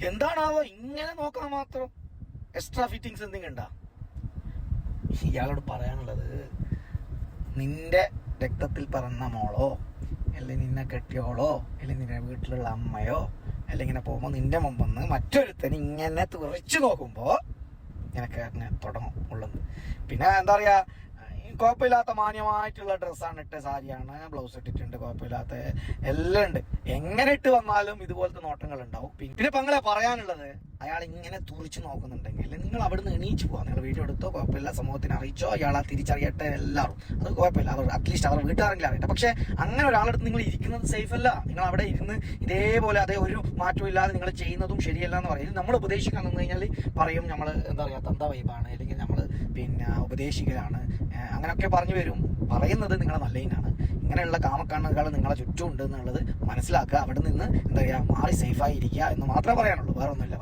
എന്താണാവോ ഇങ്ങനെ നോക്കാൻ മാത്രം എക്സ്ട്രാ ഫിറ്റിങ്സ് എന്തെങ്കിലും ഉണ്ടാ? ഇയാളോട് പറയാനുള്ളത് നിന്റെ രക്തത്തിൽ പറഞ്ഞ മോളോ അല്ലെങ്കിൽ നിന്നെ കെട്ടിയോളോ അല്ലെങ്കിൽ നിന്റെ വീട്ടിലുള്ള അമ്മയോ അല്ലെങ്കിൽ ഇങ്ങനെ പോകുമ്പോൾ നിന്റെ മുമ്പെന്ന് മറ്റൊരുത്തന് ഇങ്ങനെ തുറച്ചു നോക്കുമ്പോൾ നിനക്ക് അങ്ങനെ തുടങ്ങും ഉള്ളത്. പിന്നെ എന്താ പറയാ ഈ കുഴപ്പമില്ലാത്ത മാന്യമായിട്ടുള്ള ഡ്രസ്സാണ് ഇട്ട സാരിയാണ്. ബ്ലൗസ് ഇട്ടിട്ടുണ്ട് കുഴപ്പമില്ലാത്ത എല്ലാം ഉണ്ട്. എങ്ങനെ ഇട്ട് വന്നാലും ഇതുപോലത്തെ നോട്ടങ്ങൾ ഉണ്ടാവും. പിന്നെ പങ്ങളെ പറയാനുള്ളത് അയാൾ ഇങ്ങനെ തുറിച്ചു നോക്കുന്നുണ്ടെങ്കിൽ നിങ്ങൾ അവിടുന്ന് എണീച്ചു പോവാ. നിങ്ങൾ വീഡിയോ എടുത്തോ കുഴപ്പമില്ല. സമൂഹത്തിന് അറിയിച്ചോ അയാളെ തിരിച്ചറിയട്ടെ എല്ലാവരും. അത് കുഴപ്പമില്ല. അവർ അറ്റ്ലീസ്റ്റ് അവർ വീട്ടുകാരെങ്കിലും അറിയട്ടെ. പക്ഷേ അങ്ങനെ ഒരാളെടുത്ത് നിങ്ങൾ ഇരിക്കുന്നത് സേഫ് അല്ല. നിങ്ങൾ അവിടെ ഇരുന്ന് ഇതേപോലെ അതേ ഒരു മാറ്റവും ഇല്ലാതെ നിങ്ങൾ ചെയ്യുന്നതും ശരിയല്ല എന്ന് പറയുന്നത് നമ്മൾ ഉപദേശിക്കാൻ നിന്ന് കഴിഞ്ഞാൽ പറയും നമ്മൾ എന്താ പറയുക തന്ത വൈബാണ് അല്ലെങ്കിൽ നമ്മൾ പിന്നെ ഉപദേശിക്കലാണ്. ഏഹ് അങ്ങനെയൊക്കെ പറഞ്ഞു വരും. പറയുന്നത് നിങ്ങളെ നല്ലതിനാണ്. ഇങ്ങനെയുള്ള കാമക്കണ്ണുകൾ നിങ്ങളെ ചുറ്റും ഉണ്ട് എന്നുള്ളത് മനസ്സിലാക്കുക. അവിടെ നിന്ന് എന്താ പറയുക മാറി സേഫായി ഇരിക്കുക എന്ന് മാത്രമേ പറയാനുള്ളൂ. വേറെ ഒന്നുമില്ല